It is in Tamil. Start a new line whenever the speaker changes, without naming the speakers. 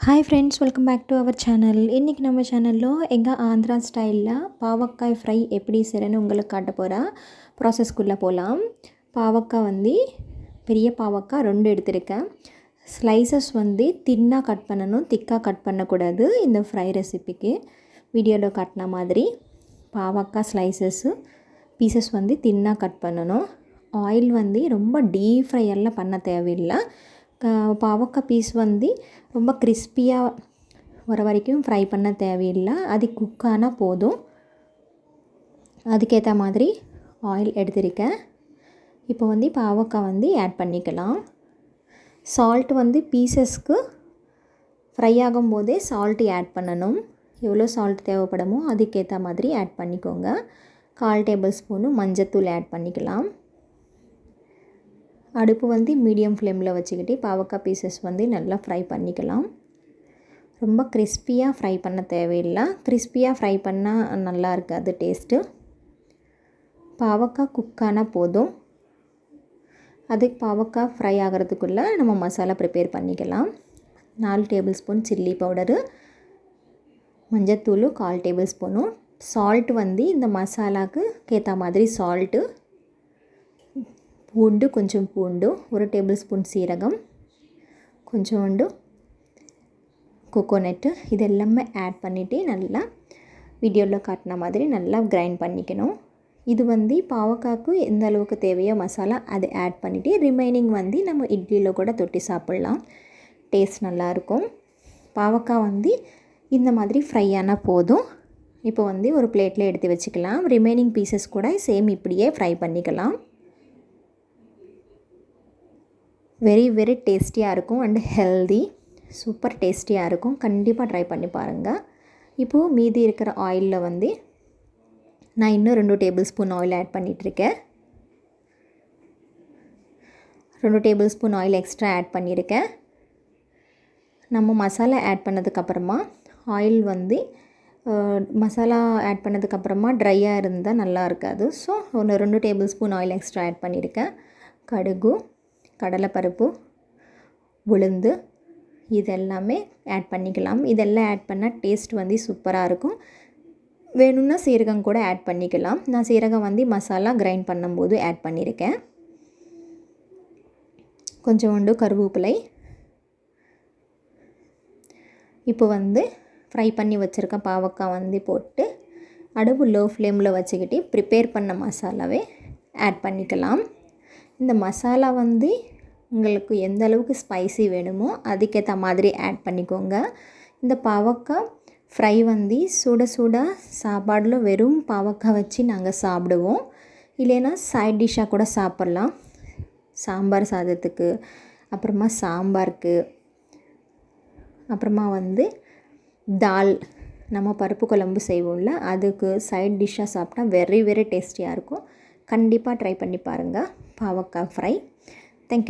Hi friends welcome back to our channel இன்றைக்கி நம்ம சேனலில் எங்கள் ஆந்திரா ஸ்டைலில் பாவக்காய் ஃப்ரை எப்படி செய்கிறேன்னு உங்களுக்கு காட்ட போகிறேன் ப்ராசஸ்க்குள்ளே போகலாம் பாவக்காய் வந்து பெரிய பாவக்காய் ரெண்டு எடுத்திருக்கேன். ஸ்லைசஸ் வந்து தின்னாக கட் பண்ணணும் திக்காக கட் பண்ணக்கூடாது இந்த ஃப்ரை ரெசிபிக்கு வீடியோவில் காட்டின மாதிரி பாவக்காய் ஸ்லைசஸ்ஸு பீசஸ் வந்து தின்னாக கட் பண்ணணும். ஆயில் வந்து ரொம்ப டீப் ஃப்ரை எல்லாம் பண்ண தேவையில்லை. பாவக்காய் பீஸ் வந்து ரொம்ப கிறிஸ்பியாக வர வரைக்கும் ஃப்ரை பண்ண தேவையில்லை. அது குக் ஆனால் போதும். அதுக்கேற்ற மாதிரி ஆயில் எடுத்திருக்கேன். இப்போ வந்து பாவக்காய் வந்து ஆட் பண்ணிக்கலாம். சால்ட் வந்து பீசஸ்க்கு ஃப்ரை ஆகும் போதே சால்ட்டு ஆட் பண்ணணும். எவ்வளோ சால்ட் தேவைப்படுமோ அதுக்கேற்ற மாதிரி ஆட் பண்ணிக்கோங்க. கால் டேபிள் ஸ்பூனு மஞ்சத்தூள் ஆட் பண்ணிக்கலாம். அடுப்பு வந்து மீடியம் ஃப்ளேமில் வச்சுக்கிட்டு பாவக்காய் பீசஸ் வந்து நல்லா ஃப்ரை பண்ணிக்கலாம். ரொம்ப கிறிஸ்பியாக ஃப்ரை பண்ண தேவையில்லை. கிறிஸ்பியாக ஃப்ரை பண்ணால் நல்லா இருக்காது டேஸ்ட்டு பாவக்காய் குக்கானால் போதும். அதுக்கு பாவக்காய் ஃப்ரை ஆகிறதுக்குள்ளே நம்ம மசாலா ப்ரிப்பேர் பண்ணிக்கலாம். நாலு டேபிள் ஸ்பூன் சில்லி பவுடரு மஞ்சத்தூள் கால் டேபிள் ஸ்பூனும் சால்ட் வந்து இந்த மசாலாவுக்கு ஏற்ற மாதிரி சால்ட்டு பூண்டு கொஞ்சம் பூண்டு ஒரு டேபிள் ஸ்பூன் சீரகம் கொஞ்சோண்டு கோகோனட்டு இது எல்லாமே ஆட் பண்ணிவிட்டு நல்லா வீடியோவில் காட்டின மாதிரி நல்லா கிரைண்ட் பண்ணிக்கணும். இது வந்து பாவக்காய்க்கு எந்த அளவுக்கு தேவையோ மசாலா அதை ஆட் பண்ணிவிட்டு ரிமைனிங் வந்து நம்ம இட்லியில் கூட தொட்டி சாப்பிட்லாம். டேஸ்ட் நல்லாயிருக்கும் பாவக்காய் வந்து இந்த மாதிரி ஃப்ரை ஆனால் போதும். இப்போ வந்து ஒரு பிளேட்டில் எடுத்து வச்சுக்கலாம். ரிமைனிங் பீசஸ் கூட சேம் இப்படியே ஃப்ரை பண்ணிக்கலாம். வெரி வெரி டேஸ்டியாக இருக்கும் அண்ட் ஹெல்தி சூப்பர் டேஸ்டியாக இருக்கும். கண்டிப்பாக ட்ரை பண்ணி பாருங்கள் இப்போது மீதி இருக்கிற ஆயிலில் வந்து நான் இன்னும் ரெண்டு டேபிள் ஸ்பூன் ஆயில் ஆட் பண்ணிகிட்ருக்கேன் ரெண்டு table spoon oil extra add பண்ணியிருக்கேன் நம்ம மசாலா ஆட் பண்ணதுக்கப்புறமா ஆயில் வந்து மசாலா ஆட் பண்ணதுக்கப்புறமா ட்ரையாக இருந்தால் நல்லா இருக்காது. ஸோ ஒன்று ரெண்டு table spoon oil extra add பண்ணியிருக்கேன் கடுகு கடலைப்பருப்பு உளுந்து இதெல்லாமே ஆட் பண்ணிக்கலாம். இதெல்லாம் ஆட் பண்ணால் டேஸ்ட் வந்து சூப்பராக இருக்கும். வேணும்னா சீரகம் கூட ஆட் பண்ணிக்கலாம். நான் சீரகம் வந்து மசாலா கிரைண்ட் பண்ணும்போது ஆட் பண்ணியிருக்கேன் கொஞ்சோண்டு கருவேப்பிலை. இப்போ வந்து ஃப்ரை பண்ணி வச்சுருக்க பாவக்காய் வந்து போட்டு அடுப்பு லோ ஃப்ளேமில் வச்சுக்கிட்டு ப்ரிப்பேர் பண்ண மசாலாவே ஆட் பண்ணிக்கலாம். இந்த மசாலா வந்து உங்களுக்கு எந்த அளவுக்கு ஸ்பைசி வேணுமோ அதுக்கேற்ற மாதிரி ஆட் பண்ணிக்கோங்க. இந்த பாவக்காய் ஃப்ரை வந்து சுட சுட சாப்பாடில் வெறும் பாவக்காய் வச்சு நாங்கள் சாப்பிடுவோம். இல்லைன்னா சைட் டிஷ்ஷாக கூட சாப்பிட்லாம். சாம்பார் சாதத்துக்கு அப்புறமா சாம்பாருக்கு அப்புறமா வந்து தால் நம்ம பருப்பு குழம்பு செய்வோம்ல அதுக்கு சைட் டிஷ்ஷாக சாப்பிட்டா வெரி வெரி டேஸ்டியாக இருக்கும். கண்டிப்பாக ட்ரை பண்ணி பாருங்கள் பாவக்காய் ஃப்ரை தேங்க்யூ